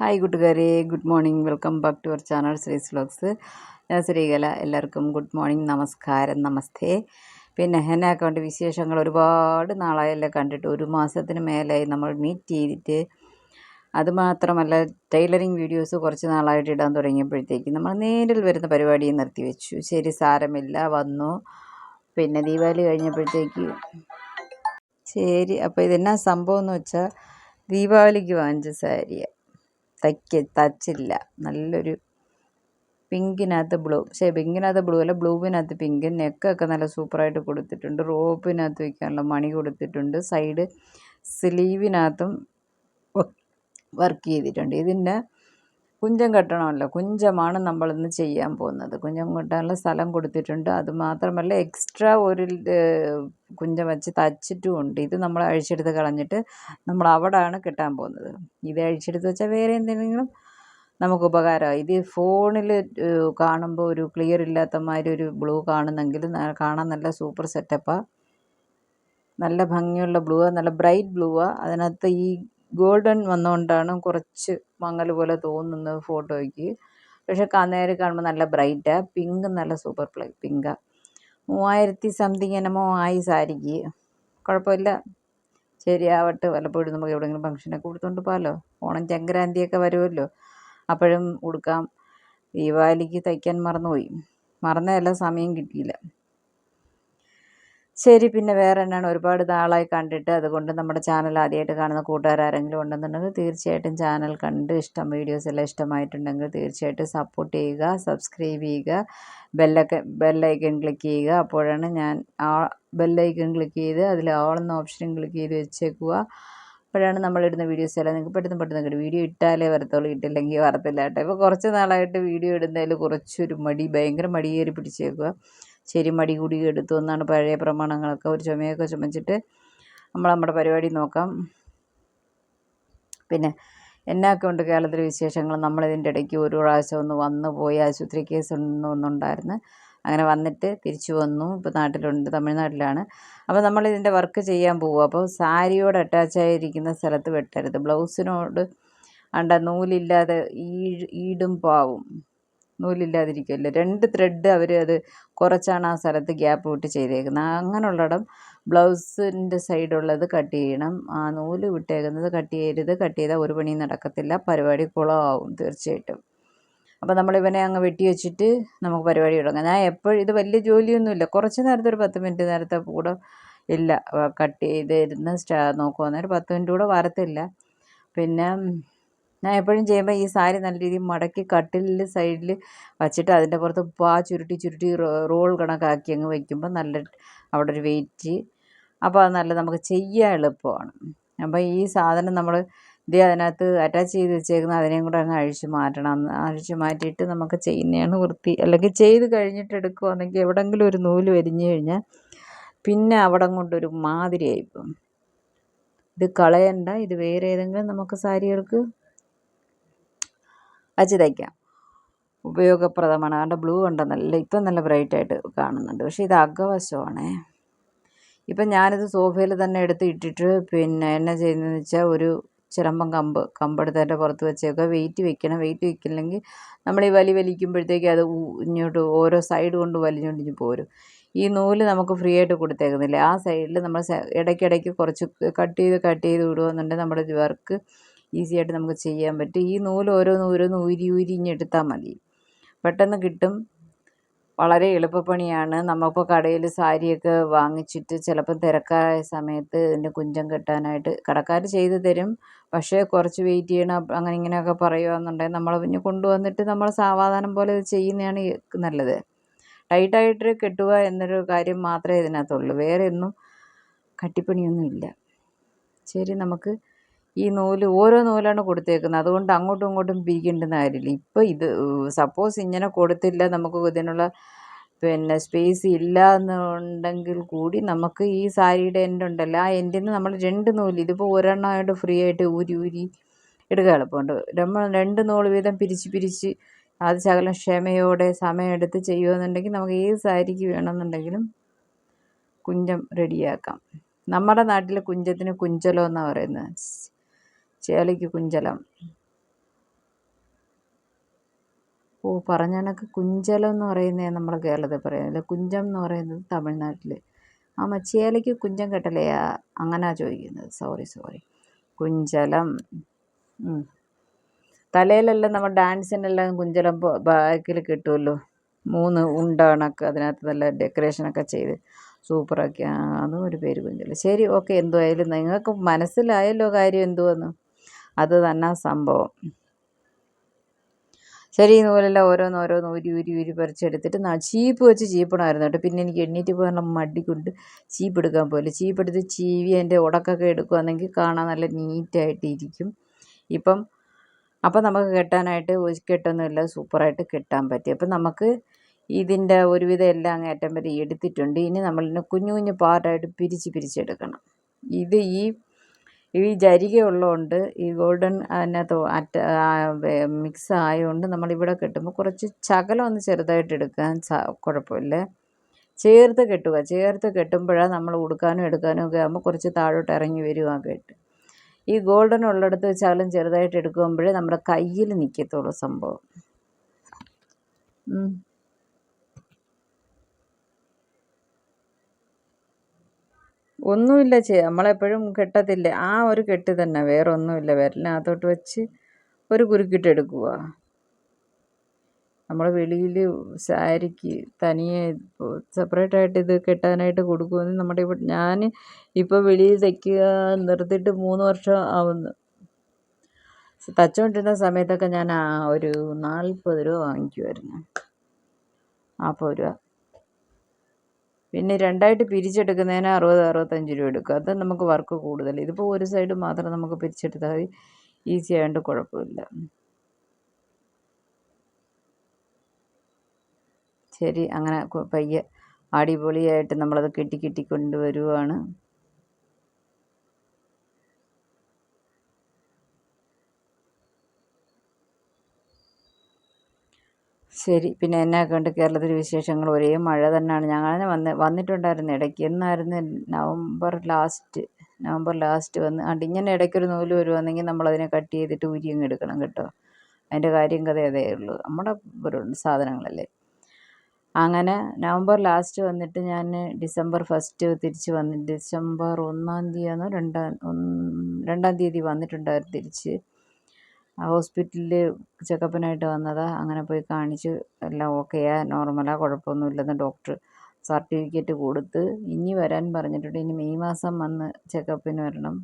Hi കൂട്ടുകാരെ good morning. Welcome back to our channel Sree's vlogs ഞാൻ ശ്രീകല. എല്ലാവർക്കും good morning നമസ്കാരം നമസ്തേ. പിന്നെ എന്നെ അക്കൗണ്ട് വിശേഷങ്ങൾ ഒരുപാട് നാളായല്ലേ കണ്ടിട്ട് ഒരു മാസത്തിന് മേലായി നമ്മൾ മീറ്റ് ചെയ്തിട്ട്. അതുമാത്രമല്ല ടൈലറിങ് വീഡിയോസ് കുറച്ച് നാളായിട്ട് ഇടാൻ തുടങ്ങിയപ്പോഴത്തേക്ക് നമ്മൾ നേരിൽ വരുന്ന പരിപാടിയും നിർത്തിവെച്ചു ശരി സാരമില്ല വന്നു. പിന്നെ ദീപാവലി കഴിഞ്ഞപ്പോഴത്തേക്ക് ശരി അപ്പോൾ ഇതെന്നാ സംഭവം എന്ന് വെച്ചാൽ ദീപാവലിക്ക് വാങ്ങിച്ച സാരിയാണ് തയ്ക്ക് തയ്ച്ചില്ല. നല്ലൊരു പിങ്കിനകത്ത് ബ്ലൂ പക്ഷേ പിങ്കിനകത്ത് ബ്ലൂ അല്ല ബ്ലൂവിനകത്ത് പിങ്ക് നെക്കൊക്കെ നല്ല സൂപ്പറായിട്ട് കൊടുത്തിട്ടുണ്ട്. റോപ്പിനകത്ത് വയ്ക്കാനുള്ള മണി കൊടുത്തിട്ടുണ്ട്. സൈഡ് സ്ലീവിനകത്തും വർക്ക് ചെയ്തിട്ടുണ്ട്. ഇതിന്റെ കുഞ്ചം കെട്ടണമല്ലോ. കുഞ്ചമാണ് നമ്മളിന്ന് ചെയ്യാൻ പോകുന്നത്. കുഞ്ചം കെട്ടാനുള്ള സ്ഥലം കൊടുത്തിട്ടുണ്ട്. അതുമാത്രമല്ല എക്സ്ട്രാ ഒരു കുഞ്ചം വെച്ച് തച്ചിട്ടും ഉണ്ട്. ഇത് നമ്മൾ അഴിച്ചെടുത്ത് കളഞ്ഞിട്ട് നമ്മൾ അവിടെയാണ് കിട്ടാൻ പോകുന്നത്. ഇത് അഴിച്ചെടുത്ത് വെച്ചാൽ വേറെ എന്തെങ്കിലും നമുക്ക് ഉപകാരമായി ഇത് ഫോണിൽ കാണുമ്പോൾ ഒരു ക്ലിയർ ഇല്ലാത്ത മാതിരി ഒരു ബ്ലൂ കാണുന്നെങ്കിൽ കാണാൻ നല്ല സൂപ്പർ സെറ്റപ്പാണ് നല്ല ഭംഗിയുള്ള ബ്ലൂ നല്ല ബ്രൈറ്റ് ബ്ലൂവാണ് അതിനകത്ത് ഈ ഗോൾഡൻ വന്നുകൊണ്ടാണ് കുറച്ച് മങ്ങൽ പോലെ തോന്നുന്നത് ഫോട്ടോയ്ക്ക്. പക്ഷെ നേരെ കാണുമ്പോൾ നല്ല ബ്രൈറ്റാണ് പിങ്ക് നല്ല സൂപ്പർ പിങ്കാണ് മൂവായിരത്തി സംതിങ് എന്നമോ ആയി സാരിക്ക്. കുഴപ്പമില്ല. ശരിയാവട്ടെ. വല്ലപ്പോഴും നമുക്ക് എവിടെയെങ്കിലും ഫംഗ്ഷനൊക്കെ കൊടുത്തുകൊണ്ട് പോകാമല്ലോ ഓണം സംക്രാന്തിയൊക്കെ വരുമല്ലോ. അപ്പോഴും ഉടുക്കാം. ദീപാവലിക്ക് തയ്ക്കാൻ മറന്നുപോയി. മറന്നതല്ല സമയം കിട്ടിയില്ല. ശരി പിന്നെ വേറെ എന്നാണ് ഒരുപാട് നാളായി കണ്ടിട്ട് അതുകൊണ്ട് നമ്മുടെ ചാനൽ ആദ്യമായിട്ട് കാണുന്ന കൂട്ടുകാർ ആരെങ്കിലും ഉണ്ടെന്നുണ്ടെങ്കിൽ തീർച്ചയായിട്ടും ചാനൽ കണ്ട് ഇഷ്ടം വീഡിയോസ് എല്ലാം ഇഷ്ടമായിട്ടുണ്ടെങ്കിൽ തീർച്ചയായിട്ടും സപ്പോർട്ട് ചെയ്യുക സബ്സ്ക്രൈബ് ചെയ്യുക ബെല്ലൊക്കെ ബെല്ലൈക്കൺ ക്ലിക്ക് ചെയ്യുക. അപ്പോഴാണ് ഞാൻ ആ ബെല്ലൈക്കൺ ക്ലിക്ക് ചെയ്ത് അതിൽ ആളെന്ന ഓപ്ഷൻ ക്ലിക്ക് ചെയ്ത് വെച്ചേക്കുക. അപ്പോഴാണ് നമ്മളിടുന്ന വീഡിയോസ് എല്ലാം നിങ്ങൾക്ക് പെട്ടെന്ന് പെട്ടെന്ന് കിട്ടും. വീഡിയോ ഇട്ടാലേ വരത്തുള്ളൂ ഇട്ടില്ലെങ്കിൽ വരത്തില്ല കേട്ടോ. ഇപ്പോൾ കുറച്ച് നാളായിട്ട് വീഡിയോ ഇടുന്നതിൽ കുറച്ചൊരു മടി ഭയങ്കര മടിയേറി പിടിച്ചേക്കുക. ശരി മടി കൂടി എടുത്തു എന്നാണ് പഴയ പ്രമാണങ്ങളൊക്കെ. ഒരു ചുമയൊക്കെ ചുമച്ചിട്ട് നമ്മൾ നമ്മുടെ പരിപാടി നോക്കാം. പിന്നെ എന്നൊക്കെ ഉണ്ട് കേരളത്തിലെ വിശേഷങ്ങൾ? നമ്മളിതിന്റെ ഇടയ്ക്ക് ഒരു പ്രാവശ്യം ഒന്ന് വന്നു പോയി ആശുപത്രി കേസ് ഒന്നുണ്ടായിരുന്നു അങ്ങനെ വന്നിട്ട് തിരിച്ചു വന്നു. ഇപ്പോൾ നാട്ടിലുണ്ട് തമിഴ്നാട്ടിലാണ്. അപ്പോൾ നമ്മളിതിന്റെ വർക്ക് ചെയ്യാൻ പോകും അപ്പോൾ സാരിയോട് അറ്റാച്ച് ആയിരിക്കുന്ന സ്ഥലത്ത് വെട്ടരുത്. ബ്ലൗസിനോട് അണ്ട നൂലില്ലാതെ ഈ ഈടും പാവും. നൂലില്ലാതിരിക്കുമല്ലോ രണ്ട് ത്രെഡ് അവർ അത് കുറച്ചാണ് ആ സ്ഥലത്ത് ഗ്യാപ്പ് വിട്ട് ചെയ്തേക്കുന്നത്. അങ്ങനെയുള്ളിടം ബ്ലൗസിന്റെ സൈഡുള്ളത് കട്ട് ചെയ്യണം. ആ നൂൽ വിട്ടേക്കുന്നത് കട്ട് ചെയ്യരുത്. കട്ട് ചെയ്താൽ ഒരു പണിയും നടക്കത്തില്ല. പരിപാടി കുളമാവും തീർച്ചയായിട്ടും. അപ്പോൾ നമ്മളിവനെ അങ്ങ് വെട്ടി വെച്ചിട്ട് നമുക്ക് പരിപാടി തുടങ്ങാം. ഞാൻ എപ്പോഴും ഇത് വലിയ ജോലിയൊന്നുമില്ല. കുറച്ച് നേരത്തെ ഒരു പത്ത് മിനിറ്റ് നേരത്തെ കൂടെ ഇല്ല. കട്ട് ചെയ്തിരുന്ന് സ്റ്റാ നോക്കുവാന്നൊരു പത്ത് മിനിറ്റ് കൂടെ വരത്തില്ല. പിന്നെ ഞാൻ എപ്പോഴും ചെയ്യുമ്പോൾ ഈ സാരി നല്ല രീതിയിൽ മടക്കി കട്ടിലിൽ സൈഡിൽ വച്ചിട്ട് അതിന്റെ പുറത്ത് പാ ചുരുട്ടി ചുരുട്ടി റോൾ കണക്കാക്കി അങ്ങ് വയ്ക്കുമ്പോൾ നല്ല അവിടെ ഒരു വെയിറ്റ്. അപ്പോൾ അത് നല്ല നമുക്ക് ചെയ്യാൻ എളുപ്പമാണ്. അപ്പോൾ ഈ സാധനം നമ്മൾ ഇത് അതിനകത്ത് അറ്റാച്ച് ചെയ്ത് വെച്ചേക്കുന്ന അതിനെയും കൂടെ അങ്ങ് അഴിച്ചു മാറ്റണം. അഴിച്ചു മാറ്റിയിട്ട് നമുക്ക് ചെയ്യുന്നതാണ് വൃത്തി. അല്ലെങ്കിൽ ചെയ്ത് കഴിഞ്ഞിട്ട് എടുക്കുകയാണെങ്കിൽ എവിടെങ്കിലും ഒരു നൂൽ വരിഞ്ഞു കഴിഞ്ഞാൽ പിന്നെ അവിടെ കൊണ്ടൊരു മാതിരിയായിപ്പം ഇത് കളയണ്ട. ഇത് വേറെ ഏതെങ്കിലും നമുക്ക് സാരികൾക്ക് വച്ച് തയ്ക്കാം. ഉപയോഗപ്രദമാണ്. അതുകൊണ്ട് ബ്ലൂ ഉണ്ട് നല്ല ഇപ്പം നല്ല ബ്രൈറ്റായിട്ട് കാണുന്നുണ്ട്. പക്ഷേ ഇത് അകവശമാണേ. ഇപ്പം ഞാനിത് സോഫയിൽ തന്നെ എടുത്ത് ഇട്ടിട്ട് പിന്നെ എന്നെ ചെയ്യുന്നതെന്ന് വെച്ചാൽ ഒരു ചിലമ്പം കമ്പ് കമ്പെടുത്ത് പുറത്ത് വെച്ചേക്കുക വെയിറ്റ് വെക്കണം. വെയിറ്റ് വെക്കില്ലെങ്കിൽ നമ്മൾ ഈ വലി വലിക്കുമ്പോഴത്തേക്ക് അത് ഇങ്ങോട്ട് ഓരോ സൈഡ് കൊണ്ട് വലിഞ്ഞുകൊണ്ടിഞ്ഞ് പോരും. ഈ നൂൽ നമുക്ക് ഫ്രീ ആയിട്ട് കൊടുത്തേക്കുന്നില്ല. ആ സൈഡിൽ നമ്മൾ ഇടയ്ക്കിടയ്ക്ക് കുറച്ച് കട്ട് ചെയ്ത് കട്ട് ചെയ്ത് വിടുകയെന്നുണ്ടെങ്കിൽ നമ്മുടെ വർക്ക് ഈസി ആയിട്ട് നമുക്ക് ചെയ്യാൻ പറ്റും. ഈ നൂൽ ഓരോന്ന് ഓരോന്ന് ഊരി ഊരി ഇഞ്ഞെടുത്താൽ മതി. പെട്ടെന്ന് കിട്ടും. വളരെ എളുപ്പപ്പണിയാണ്. നമ്മളിപ്പോൾ കടയിൽ സാരിയൊക്കെ വാങ്ങിച്ചിട്ട് ചിലപ്പോൾ തിരക്കായ സമയത്ത് ഇതിന്റെ കുഞ്ചം കെട്ടാനായിട്ട് കടക്കാർ ചെയ്തു തരും. പക്ഷേ കുറച്ച് വെയിറ്റ് ചെയ്യണം. അങ്ങനെ ഇങ്ങനെയൊക്കെ പറയുകയെന്നുണ്ടെങ്കിൽ നമ്മൾ പിന്നെ കൊണ്ടുവന്നിട്ട് നമ്മൾ സാവധാനം പോലെ ഇത് ചെയ്യുന്നതാണ് നല്ലത്. ടൈറ്റായിട്ട് കെട്ടുക എന്നൊരു കാര്യം മാത്രമേ ഇതിനകത്തുള്ളൂ. വേറെ ഒന്നും കട്ടിപ്പണിയൊന്നും ഇല്ല ശരി നമുക്ക് ഈ നൂൽ ഓരോ നൂലാണ് കൊടുത്തേക്കുന്നത്. അതുകൊണ്ട് അങ്ങോട്ടും ഇങ്ങോട്ടും പിരിക്കേണ്ടുന്ന കാര്യമില്ല. ഇപ്പോൾ ഇത് സപ്പോസ് ഇങ്ങനെ കൊടുത്തില്ല നമുക്ക് ഇതിനുള്ള പിന്നെ സ്പേസ് ഇല്ല എന്നുണ്ടെങ്കിൽ കൂടി നമുക്ക് ഈ സാരിയുടെ എൻഡ് ഉണ്ടല്ലോ. ആ എൻഡിൽ നമ്മൾ രണ്ട് നൂൽ ഇതിപ്പോൾ ഒരെണ്ണമായിട്ട് ഫ്രീ ആയിട്ട് ഊരി ഊരി എടുക്കുക എളുപ്പമുണ്ട്. നമ്മൾ രണ്ട് നൂൽ വീതം പിരിച്ച് പിരിച്ച് അത് ശകലം ക്ഷമയോടെ സമയമെടുത്ത് ചെയ്യുമെന്നുണ്ടെങ്കിൽ നമുക്ക് ഏത് സാരിക്ക് വേണമെന്നുണ്ടെങ്കിലും കുഞ്ചം റെഡിയാക്കാം നമ്മുടെ നാട്ടിൽ കുഞ്ചത്തിന് കുഞ്ചലോ എന്നാണ് പറയുന്നത്? ചേളിക്ക് കുഞ്ചലം. ഓ പറഞ്ഞ കണക്ക് കുഞ്ചലം എന്ന് പറയുന്നത് നമ്മുടെ കേരളത്തിൽ പറയുന്നില്ല കുഞ്ചം എന്ന് പറയുന്നത് തമിഴ്നാട്ടിൽ ആ മച്ചിയാലയ്ക്ക് കുഞ്ചം കെട്ടലയാ അങ്ങനെയാ ചോദിക്കുന്നത്. Sorry sorry. കുഞ്ചലം. തലയിലെല്ലാം നമ്മൾ ഡാൻസിനെല്ലാം കുഞ്ചലം ബാക്കിൽ കിട്ടുമല്ലോ മൂന്ന് ഉണ്ട അതിനകത്ത് നല്ല ഡെക്കറേഷനൊക്കെ ചെയ്ത് സൂപ്പറാക്കി. അതും ഒരു പേര് കുഞ്ചലം. ശരി ഓക്കെ. എന്തുവായാലും നിങ്ങൾക്ക് മനസ്സിലായല്ലോ കാര്യം എന്തുവെന്ന്. അത് തന്നെ സംഭവം. ശരി ഈ നൂലെല്ലാം ഓരോന്നോരോന്ന് ഊരി ഊരി ഊരി പറിച്ചെടുത്തിട്ട് ചീപ്പ് വെച്ച് ചീപ്പണമായിരുന്നു കേട്ടോ. പിന്നെ എനിക്ക് എണ്ണീറ്റ് പോകാനുള്ള മടി കൊണ്ട് ചീപ്പ് എടുക്കാൻ പോയില്ല. ചീപ്പ് എടുത്ത് ചീവി അതിന്റെ ഉടക്കൊക്കെ എടുക്കുകയാണെങ്കിൽ കാണാൻ നല്ല നീറ്റായിട്ട് ഇരിക്കും. ഇപ്പം അപ്പം നമുക്ക് കെട്ടാനായിട്ട് കെട്ടൊന്നുമില്ല. സൂപ്പറായിട്ട് കെട്ടാൻ പറ്റി. അപ്പം നമുക്ക് ഇതിന്റെ ഒരുവിധം എല്ലാം അങ്ങേറ്റം വരെ എടുത്തിട്ടുണ്ട്. ഇനി നമ്മളിതിനെ കുഞ്ഞു കുഞ്ഞു പാർട്ടായിട്ട് പിരിച്ച് പിരിച്ചെടുക്കണം ഇത് ഈ ഈ ജരിക ഉള്ളതുകൊണ്ട് ഈ ഗോൾഡൻ അതിനകത്ത് അറ്റ മിക്സ് ആയതുകൊണ്ട് നമ്മളിവിടെ കെട്ടുമ്പോൾ കുറച്ച് ചകലം ഒന്ന് ചെറുതായിട്ട് എടുക്കാൻ കുഴപ്പമില്ല. ചേർത്ത് കെട്ടുക. ചേർത്ത് കെട്ടുമ്പോഴാണ് നമ്മൾ ഉടുക്കാനും എടുക്കാനും ഒക്കെ ആകുമ്പോൾ കുറച്ച് താഴോട്ട് ഇറങ്ങി വരും ആ ഈ ഗോൾഡൻ ഉള്ളിടത്ത് വെച്ചാലും ചെറുതായിട്ട് എടുക്കുമ്പോഴേ നമ്മുടെ കയ്യിൽ നിൽക്കത്തുള്ളൂ സംഭവം. ഒന്നുമില്ല ചെയ്യുക നമ്മളെപ്പോഴും കെട്ടത്തില്ല? ആ ഒരു കെട്ട് തന്നെ വേറെ ഒന്നുമില്ല വിരലിനകത്തോട്ട് വെച്ച് ഒരു കുരുക്കിട്ട് എടുക്കുക നമ്മൾ വെളിയിൽ സാരിക്ക് തനിയെ സെപ്പറേറ്റ് ആയിട്ട് ഇത് കെട്ടാനായിട്ട് കൊടുക്കുമെന്ന് നമ്മുടെ ഇവിടെ ഞാൻ ഇപ്പോൾ വെളിയിൽ തയ്ക്കുക നിർത്തിയിട്ട് മൂന്ന് വർഷം ആവുന്നു. തച്ചുകൊണ്ടിരുന്ന സമയത്തൊക്കെ ഞാൻ ഒരു നാൽപ്പത് രൂപ വാങ്ങിക്കുമായിരുന്നു നാൽപ്പത് രൂപ. പിന്നെ രണ്ടായിട്ട് പിരിച്ചെടുക്കുന്നതിന് അറുപത് അറുപത്തഞ്ച് രൂപ എടുക്കും. അത് നമുക്ക് വർക്ക് കൂടുതൽ. ഇതിപ്പോൾ ഒരു സൈഡ് മാത്രം നമുക്ക് പിരിച്ചെടുത്താൽ മതി. ഈസി ആയതുകൊണ്ട് കുഴപ്പമില്ല. ശരി അങ്ങനെ പയ്യെ അടിപൊളിയായിട്ട് നമ്മളത് കെട്ടി കെട്ടി കൊണ്ടുവരുവാണ്. ശരി. പിന്നെ എന്നൊക്കെ ഉണ്ട് കേരളത്തിലെ വിശേഷങ്ങൾ ഒരേ മഴ തന്നെയാണ്. ഞങ്ങൾ വന്ന് വന്നിട്ടുണ്ടായിരുന്നു. ഇടയ്ക്ക് എന്നായിരുന്നു? നവംബർ ലാസ്റ്റ് നവംബർ ലാസ്റ്റ് വന്ന്. അണ്ട് ഇങ്ങനെ ഇടയ്ക്കൊരു നൂൽ വരുവാണെങ്കിൽ നമ്മളതിനെ കട്ട് ചെയ്തിട്ട് ഊരി അങ്ങ് എടുക്കണം കേട്ടോ. അതിന്റെ കാര്യം കഥ അതേ ഉള്ളൂ. നമ്മുടെ സാധനങ്ങളല്ലേ. അങ്ങനെ നവംബർ ലാസ്റ്റ് വന്നിട്ട് ഞാൻ ഡിസംബർ ഫസ്റ്റ് തിരിച്ച് വന്ന് ഡിസംബർ ഒന്നാം തീയതിയാണോ? രണ്ടാം രണ്ടാം തീയതി വന്നിട്ടുണ്ടായിരുന്നു തിരിച്ച്. ഹോസ്പിറ്റലിൽ ചെക്കപ്പിനായിട്ട് വന്നതാണ് അങ്ങനെ പോയി കാണിച്ച് എല്ലാം ഓക്കെയാണ് നോർമലാണ് കുഴപ്പമൊന്നുമില്ലെന്ന് ഡോക്ടർ സർട്ടിഫിക്കറ്റ് കൊടുത്ത് ഇനി വരാൻ പറഞ്ഞിട്ടുണ്ട്. ഇനി മെയ് മാസം വന്ന് ചെക്കപ്പിന് വരണം.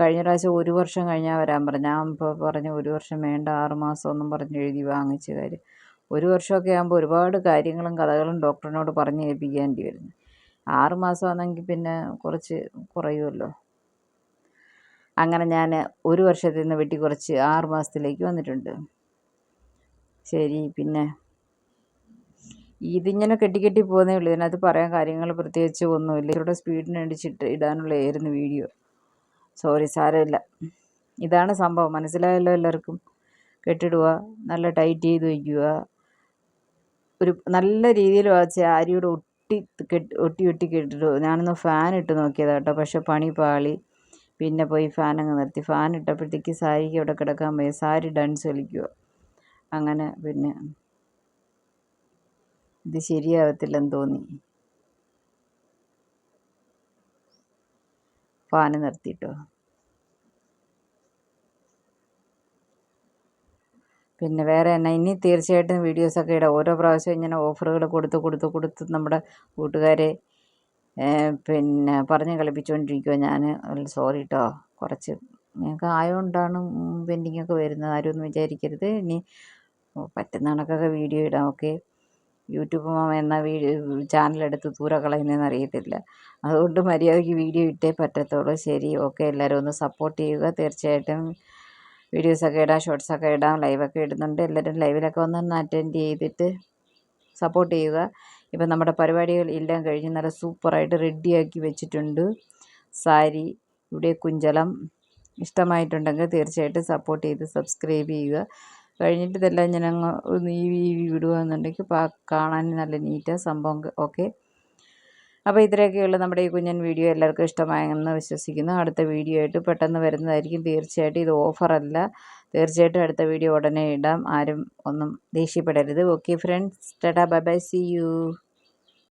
കഴിഞ്ഞ പ്രാവശ്യം ഒരു വർഷം കഴിഞ്ഞാൽ വരാൻ പറഞ്ഞു ഞാൻ ഇപ്പോൾ പറഞ്ഞു ഒരു വർഷം വേണ്ട ആറ് മാസം ഒന്നും പറഞ്ഞ് എഴുതി വാങ്ങിച്ച കാര്യം. ഒരു വർഷമൊക്കെ ആകുമ്പോൾ ഒരുപാട് കാര്യങ്ങളും കഥകളും ഡോക്ടറിനോട് പറഞ്ഞ് ഏൽപ്പിക്കേണ്ടി വരുന്നു. ആറ് മാസമാണെങ്കിൽ പിന്നെ കുറച്ച് കുറയുമല്ലോ അങ്ങനെ ഞാൻ ഒരു വർഷത്തിൽ നിന്ന് വെട്ടി കുറച്ച് ആറ് മാസത്തിലേക്ക് വന്നിട്ടുണ്ട്. ശരി പിന്നെ? ഇതിങ്ങനെ കെട്ടി കെട്ടി പോകുന്നേ ഉള്ളൂ. ഇതിനകത്ത് പറയാൻ കാര്യങ്ങൾ പ്രത്യേകിച്ച് ഒന്നുമില്ല. ഇവരുടെ സ്പീഡിന് അടിച്ചിട്ട് ഇടാനുള്ളതായിരുന്നു വീഡിയോ. സോറി സാരമില്ല. ഇതാണ് സംഭവം. മനസ്സിലായല്ലോ എല്ലാവർക്കും? കെട്ടിടുക നല്ല ടൈറ്റ് ചെയ്ത് വയ്ക്കുക. ഒരു നല്ല രീതിയിൽ വായിച്ച ആരിയുടെ ഒട്ടി കെട്ടി ഒട്ടി ഒട്ടി കെട്ടിടുക. ഞാനൊന്ന് ഫാൻ ഇട്ട് നോക്കിയതാട്ടോ പക്ഷെ പണി പാളി. പിന്നെ പോയി ഫാനങ്ങ് നിർത്തി. ഫാൻ ഇട്ടപ്പോഴത്തേക്ക് സാരിക്ക് അവിടെ കിടക്കാൻ പോയി സാരി ഡാൻസ് കളിക്കുക അങ്ങനെ പിന്നെ ഇത് ശരിയാവത്തില്ലെന്ന് തോന്നി. ഫാന് നിർത്തിയിട്ടോ പിന്നെ വേറെ എന്നാ ഇനി തീർച്ചയായിട്ടും വീഡിയോസൊക്കെ ഇടാം. ഓരോ പ്രാവശ്യം ഇങ്ങനെ ഓഫറുകൾ കൊടുത്ത് കൊടുത്ത് കൊടുത്ത് നമ്മുടെ കൂട്ടുകാരെ പിന്നെ പറഞ്ഞ് കളിപ്പിച്ചുകൊണ്ടിരിക്കുവാണ് ഞാൻ സോറി കേട്ടോ കുറച്ച് ഞങ്ങൾക്ക് ആയതുകൊണ്ടാണ് പെൻഡിങ്ങൊക്കെ വരുന്നത്. ആരും ഒന്നും വിചാരിക്കരുത്. ഇനി പറ്റുന്ന കണക്കൊക്കെ വീഡിയോ ഇടാം ഓക്കെ യൂട്യൂബ് മാമ എന്ന വീഡിയോ ചാനലെടുത്ത് ദൂരെ കളയുന്നതെന്ന് അറിയത്തില്ല. അതുകൊണ്ട് മര്യാദയ്ക്ക് വീഡിയോ ഇട്ടേ പറ്റത്തുള്ളൂ. ശരി ഓക്കെ എല്ലാവരും ഒന്ന് സപ്പോർട്ട് ചെയ്യുക. തീർച്ചയായിട്ടും വീഡിയോസൊക്കെ ഇടാം ഷോർട്സൊക്കെ ഇടാം ലൈവൊക്കെ ഇടുന്നുണ്ട്. എല്ലാവരും ലൈവിലൊക്കെ വന്നൊന്ന് അറ്റൻഡ് ചെയ്തിട്ട് സപ്പോർട്ട് ചെയ്യുക. ഇപ്പം നമ്മുടെ പരിപാടികൾ എല്ലാം കഴിഞ്ഞ് നല്ല സൂപ്പറായിട്ട് റെഡിയാക്കി വെച്ചിട്ടുണ്ട്. സാരി ഇവിടെ കുഞ്ചലം ഇഷ്ടമായിട്ടുണ്ടെങ്കിൽ തീർച്ചയായിട്ടും സപ്പോർട്ട് ചെയ്ത് സബ്സ്ക്രൈബ് ചെയ്യുക. കഴിഞ്ഞിട്ട് ഇതെല്ലാം ഞാൻ അങ്ങ് ഈ വിടുകയെന്നുണ്ടെങ്കിൽ കാണാൻ നല്ല നീറ്റാണ് സംഭവം ഓക്കെ അപ്പോൾ ഇത്രയൊക്കെയുള്ള നമ്മുടെ ഈ കുഞ്ഞൻ വീഡിയോ എല്ലാവർക്കും ഇഷ്ടമായെന്ന് വിശ്വസിക്കുന്നു. അടുത്ത വീഡിയോ ആയിട്ട് പെട്ടെന്ന് വരുന്നതായിരിക്കും. തീർച്ചയായിട്ടും ഇത് ഓഫറല്ല തീർച്ചയായിട്ടും അടുത്ത വീഡിയോ ഉടനെ ഇടാം. ആരും ഒന്നും ദേഷ്യപ്പെടരുത്. Okay friends tata bye bye see you